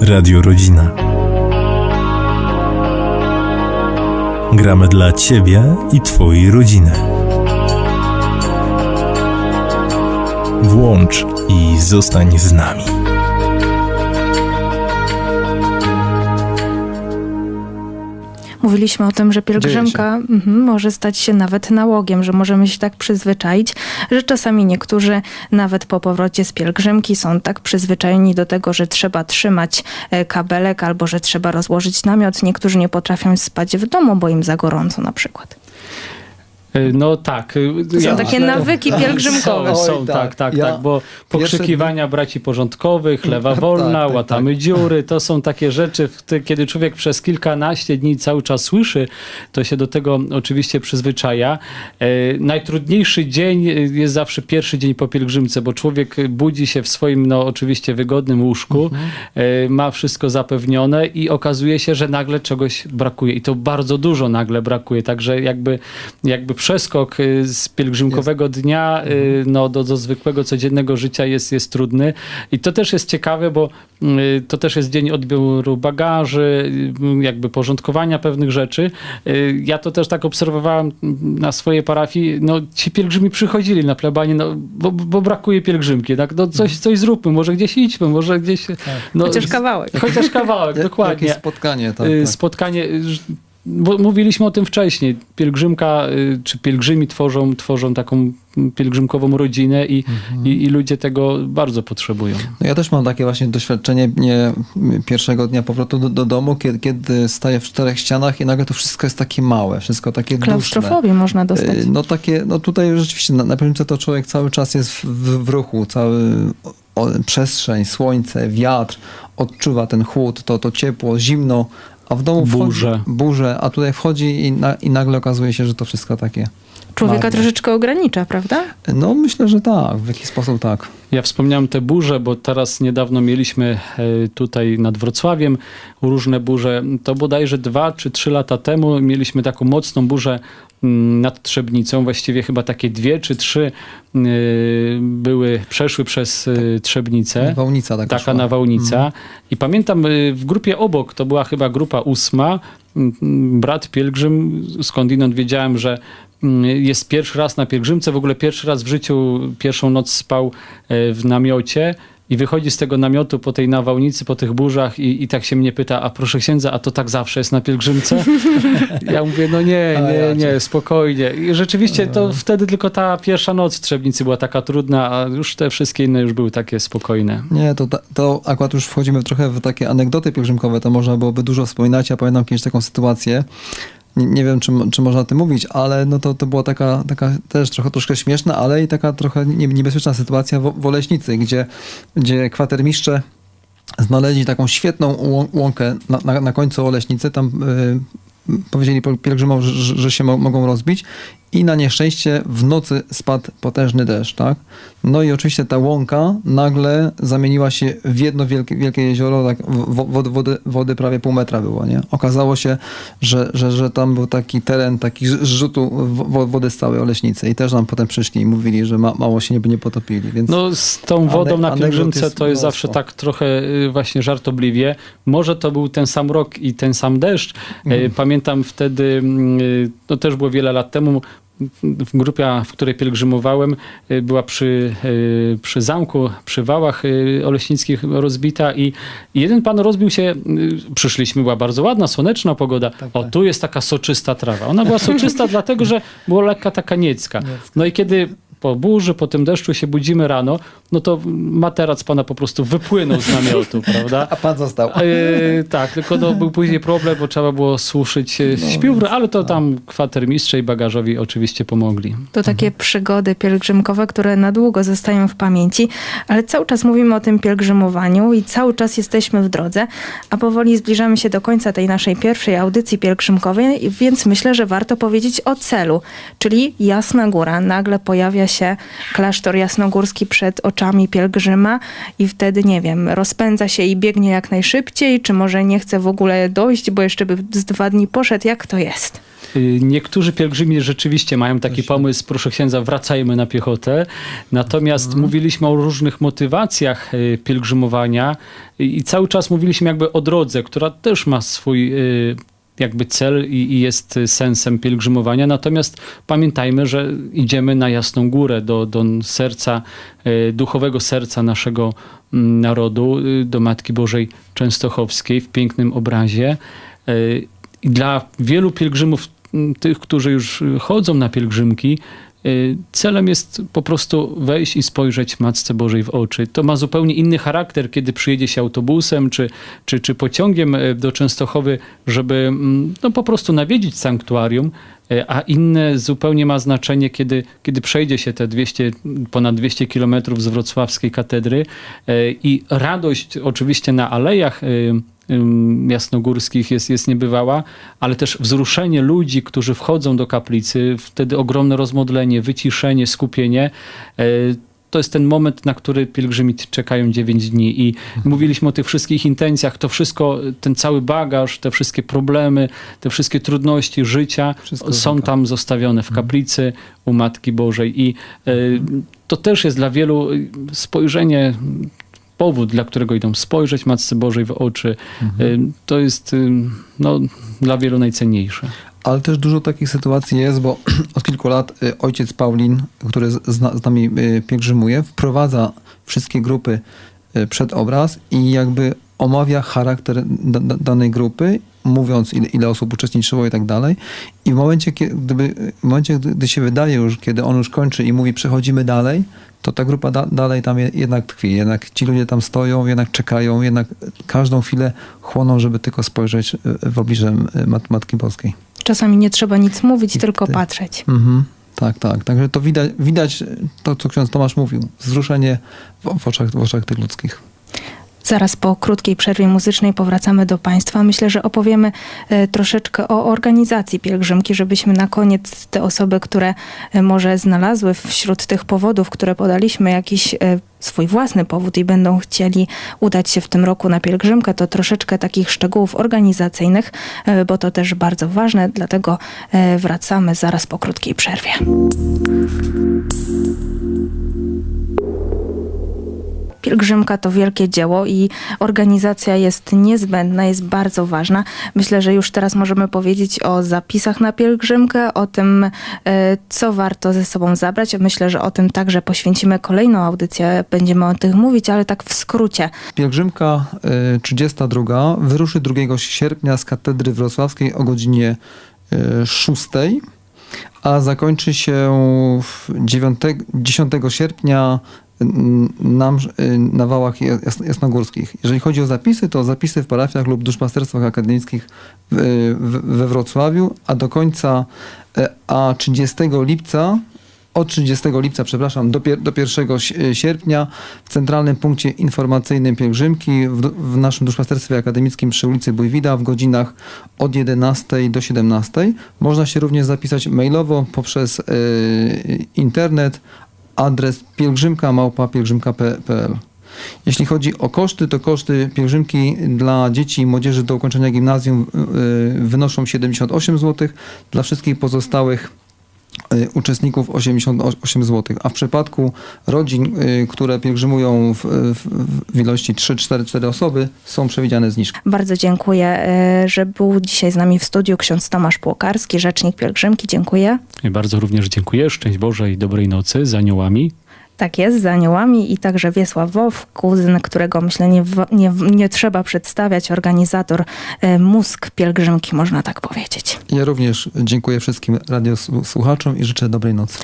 Radio Rodzina. Gramy dla Ciebie i Twojej rodziny. Włącz i zostań z nami. Mówiliśmy o tym, że pielgrzymka mhm, może stać się nawet nałogiem, że możemy się tak przyzwyczaić, że czasami niektórzy nawet po powrocie z pielgrzymki są tak przyzwyczajeni do tego, że trzeba trzymać e, kabelek albo że trzeba rozłożyć namiot. Niektórzy nie potrafią spać w domu, bo im za gorąco na przykład. Y, No tak. To są ja takie myślę- nawyki pielgrzymkowe. Są, są Oj, tak, tak. tak, Ja tak, bo pokrzykiwania braci porządkowych, lewa Tak, wolna, tak, łatamy dziury, to są takie rzeczy, kiedy człowiek przez kilkanaście dni cały czas słyszy, to się do tego oczywiście przyzwyczaja. E, najtrudniejszy dzień jest zawsze pierwszy dzień po pielgrzymce, bo człowiek budzi się w swoim, no oczywiście wygodnym łóżku, Mhm. e, ma wszystko zapewnione i okazuje się, że nagle czegoś brakuje i to bardzo dużo nagle brakuje, także jakby, jakby przeskok y, z pielgrzymkowego dnia y, no, do, do zwykłego, codziennego życia jest, jest trudny i to też jest ciekawe, bo y, to też jest dzień odbioru bagaży, jakby porządkowania pewnych rzeczy. Ja to też tak obserwowałem na swojej parafii, no ci pielgrzymi przychodzili na plebanie, no, bo, bo brakuje pielgrzymki, tak? No, coś, coś zróbmy, może gdzieś idźmy, może gdzieś... No, Chociaż kawałek. Chociaż kawałek, dokładnie. Jakieś spotkanie, tak. Tak. spotkanie. Bo mówiliśmy o tym wcześniej. Pielgrzymka y, czy pielgrzymi tworzą, tworzą taką pielgrzymkową rodzinę i, Mhm. i, i ludzie tego bardzo potrzebują. No ja też mam takie właśnie doświadczenie nie, pierwszego dnia powrotu do, do domu, kiedy, kiedy staję w czterech ścianach i nagle to wszystko jest takie małe, wszystko takie duszne. Klaustrofobii można dostać. Y, No takie, no tutaj rzeczywiście na, na pielgrzymce to człowiek cały czas jest w, w, w ruchu, cały o, przestrzeń, słońce, wiatr, odczuwa ten chłód, to, to ciepło, zimno, a w domu wchodzi Burze. burze, a tutaj wchodzi i, na, i nagle okazuje się, że to wszystko takie. Człowieka marne. troszeczkę ogranicza, prawda? No myślę, że tak, w jakiś sposób tak. Ja wspomniałem te burze, bo teraz niedawno mieliśmy e, tutaj nad Wrocławiem różne burze. To bodajże dwa czy trzy lata temu mieliśmy taką mocną burzę mm, nad Trzebnicą. Właściwie chyba takie dwie czy trzy e, były, przeszły przez e, Trzebnicę. Nawałnica taka taka szła. nawałnica. I pamiętam w grupie obok, to była chyba grupa ósma, brat pielgrzym, skądinąd wiedziałem, że mm, jest pierwszy raz na pielgrzymce, w ogóle pierwszy raz w życiu, pierwszą noc spał e, w namiocie. I wychodzi z tego namiotu po tej nawałnicy, po tych burzach i, i tak się mnie pyta, a proszę księdza, a to tak zawsze jest na pielgrzymce? Ja mówię, no nie, nie, nie, spokojnie. I rzeczywiście to wtedy tylko ta pierwsza noc w Trzebnicy była taka trudna, a już te wszystkie inne już były takie spokojne. Nie, to, to akurat już wchodzimy trochę w takie anegdoty pielgrzymkowe, to można byłoby dużo wspominać. Ja pamiętam kiedyś taką sytuację, nie, nie wiem, czy, czy można o tym mówić, ale no to, to była taka, taka też trochę, troszkę śmieszna, ale i taka trochę nie- niebezpieczna sytuacja w, w Oleśnicy, gdzie, gdzie kwatermistrze znaleźli taką świetną łą- łąkę na, na, na końcu Oleśnicy, tam y, powiedzieli pielgrzymom, że, że się mo- mogą rozbić i na nieszczęście w nocy spadł potężny deszcz, tak? No i oczywiście ta łąka nagle zamieniła się w jedno wielkie, wielkie jezioro, tak wo- wody, wody, wody prawie pół metra było, nie? Okazało się, że, że, że tam był taki teren, taki wo- wody z całej Oleśnicy i też nam potem przyszli i mówili, że ma, mało się nie, nie potopili, więc... No z tą wodą na pielgrzymce jest to jest mnóstwo. zawsze tak trochę y, właśnie żartobliwie. Może to był ten sam rok i ten sam deszcz. Y, Pamiętam wtedy, to też było wiele lat temu, w grupie, w której pielgrzymowałem, y, była przy, y, przy zamku, przy wałach y, oleśnickich rozbita i jeden pan rozbił się, przyszliśmy, była bardzo ładna, słoneczna pogoda. O, tak. tu jest taka soczysta trawa. Ona była soczysta dlatego, że była lekka taka niecka. No i kiedy po burzy, po tym deszczu się budzimy rano, no to materac pana po prostu wypłynął z namiotu, prawda? A pan został. E, tak, tylko no, był później problem, bo trzeba było suszyć e, śpiwór, ale to tam kwatermistrze i bagażowi oczywiście pomogli. To takie przygody pielgrzymkowe, które na długo zostają w pamięci, ale cały czas mówimy o tym pielgrzymowaniu i cały czas jesteśmy w drodze, a powoli zbliżamy się do końca tej naszej pierwszej audycji pielgrzymkowej, więc myślę, że warto powiedzieć o celu, czyli Jasna Góra. Nagle pojawia się klasztor jasnogórski przed oczami pielgrzyma i wtedy, nie wiem, rozpędza się i biegnie jak najszybciej, czy może nie chce w ogóle dojść, bo jeszcze by z dwa dni poszedł. Jak to jest? Y, Niektórzy pielgrzymi rzeczywiście mają taki się- pomysł, proszę księdza, wracajmy na piechotę. Natomiast Mhm. mówiliśmy o różnych motywacjach y, pielgrzymowania i i cały czas mówiliśmy jakby o drodze, która też ma swój y, jakby cel i, i jest sensem pielgrzymowania. Natomiast pamiętajmy, że idziemy na Jasną Górę, do, do serca, y, duchowego serca naszego mm, narodu, y, do Matki Bożej Częstochowskiej w pięknym obrazie. Y, I dla wielu pielgrzymów, tych, którzy już chodzą na pielgrzymki, celem jest po prostu wejść i spojrzeć Matce Bożej w oczy. To ma zupełnie inny charakter, kiedy przyjedzie się autobusem czy, czy, czy pociągiem y, do Częstochowy, żeby mm, no, po prostu nawiedzić sanktuarium, y, a inne zupełnie ma znaczenie, kiedy, kiedy przejdzie się te 200, ponad 200 kilometrów z wrocławskiej katedry y, i radość oczywiście na alejach y, jasnogórskich jest, jest niebywała, ale też wzruszenie ludzi, którzy wchodzą do kaplicy, wtedy ogromne rozmodlenie, wyciszenie, skupienie. E, To jest ten moment, na który pielgrzymi czekają 9 dni i mówiliśmy o tych wszystkich intencjach, to wszystko, ten cały bagaż, te wszystkie problemy, te wszystkie trudności życia Wszystko są tam zostawione w kaplicy u Matki Bożej i e, to też jest dla wielu y, spojrzenie, powód, dla którego idą spojrzeć Matce Bożej w oczy, y, to jest no, dla wielu najcenniejsze. Ale też dużo takich sytuacji jest, bo od kilku lat y, ojciec Paulin, który z, z na- z nami y, pielgrzymuje, wprowadza wszystkie grupy y, przed obraz i jakby omawia charakter da, da, danej grupy, mówiąc ile, ile osób uczestniczyło i tak dalej. I w momencie, kie- gdyby, w momencie, gdy, się wydaje już, kiedy on już kończy i mówi przechodzimy dalej, to ta grupa da, dalej tam je, jednak tkwi. Jednak ci ludzie tam stoją, jednak czekają, jednak każdą chwilę chłoną, żeby tylko spojrzeć y, w oblicze y, Mat, Matki Boskiej. Czasami nie trzeba nic mówić, I tylko wtedy- patrzeć. Mhm. Tak, tak. Także to widać, widać to, co ksiądz Tomasz mówił. Wzruszenie w, w, oczach, w oczach tych ludzkich. Zaraz po krótkiej przerwie muzycznej powracamy do Państwa. Myślę, że opowiemy e, troszeczkę o organizacji pielgrzymki, żebyśmy na koniec te osoby, które e, może znalazły wśród tych powodów, które podaliśmy, jakiś e, swój własny powód i będą chcieli udać się w tym roku na pielgrzymkę, to troszeczkę takich szczegółów organizacyjnych, bo to też bardzo ważne, dlatego wracamy zaraz po krótkiej przerwie. Pielgrzymka to wielkie dzieło i organizacja jest niezbędna, jest bardzo ważna. Myślę, że już teraz możemy powiedzieć o zapisach na pielgrzymkę, o tym, e, co warto ze sobą zabrać. Myślę, że o tym także poświęcimy kolejną audycję, będziemy o tych mówić, ale tak w skrócie. Pielgrzymka y, 32 wyruszy 2 sierpnia z katedry wrocławskiej o godzinie y, 6, a zakończy się w 9, 10 sierpnia na, msz- y, na wałach jas- jasnogórskich. Jeżeli chodzi o zapisy, to zapisy w parafiach lub duszpasterstwach akademickich w, we Wrocławiu, a do końca, y, a 30 lipca od 30 lipca, przepraszam, do, do 1 si- sierpnia w centralnym punkcie informacyjnym pielgrzymki w, w naszym duszpasterstwie akademickim przy ulicy Bójwida w godzinach od 11 do 17. Można się również zapisać mailowo poprzez y, internet adres pielgrzymka małpa pielgrzymka.pl. Jeśli chodzi o koszty, to koszty pielgrzymki dla dzieci i młodzieży do ukończenia gimnazjum y, wynoszą 78 zł, dla wszystkich pozostałych uczestników 88 zł, a w przypadku rodzin, y, które pielgrzymują w, w, w ilości 3-4 osoby, są przewidziane zniżki. Bardzo dziękuję, e, że był dzisiaj z nami w studiu ksiądz Tomasz Płokarski, rzecznik pielgrzymki. Dziękuję. I bardzo również dziękuję. Szczęść Boże i dobrej nocy z aniołami. Tak jest, z aniołami i także Wiesław Wow, kuzyn, którego myślę nie, nie, nie trzeba przedstawiać, organizator e, mózg pielgrzymki, można tak powiedzieć. Ja również dziękuję wszystkim radiosłuchaczom i życzę dobrej nocy.